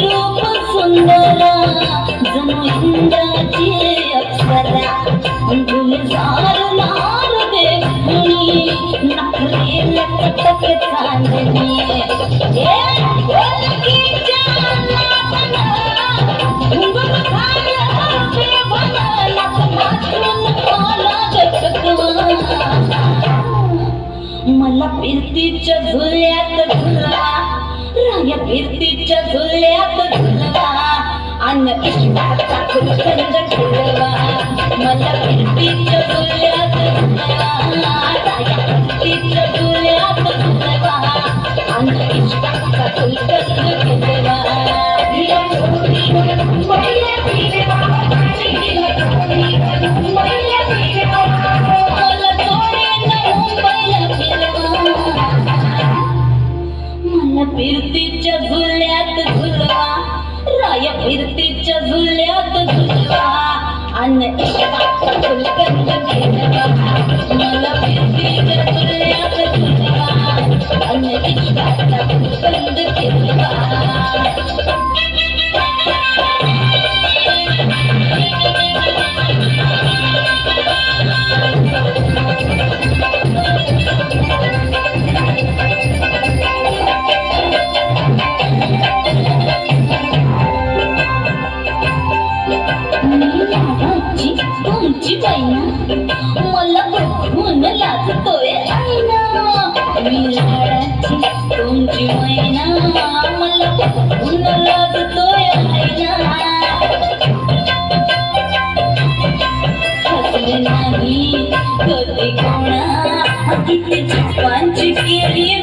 रूप सुंदर जनु इंदाची अप्सरा गुलजार लाल देखनी नखरे लटक चांदनी ये बोल की जाना फिरतीच्या झुल्यात झुलवा राया फिरतीच्या झुल्यात झुलवा अन्न इष्टाचा फुलकंद ठेवा. मला फिरतीच्या झुल्यात झुलवा फिरतीच्या झुल्यात झुलवा. राय फिरतीच्या झुल्यात झुलवा. अन्न इष्टाचा मला फिरतीच्या झुल्यात झुलवा. अन्न इष्टाचा फुलकंद ठेवा तुमची तुमची बहिणा? मला बघून लाजतोय आईना मी लाडाची तुमची मैना मला बघून लाजतोय आईना हसले नाही कधी कोणा. किती चुपांची केली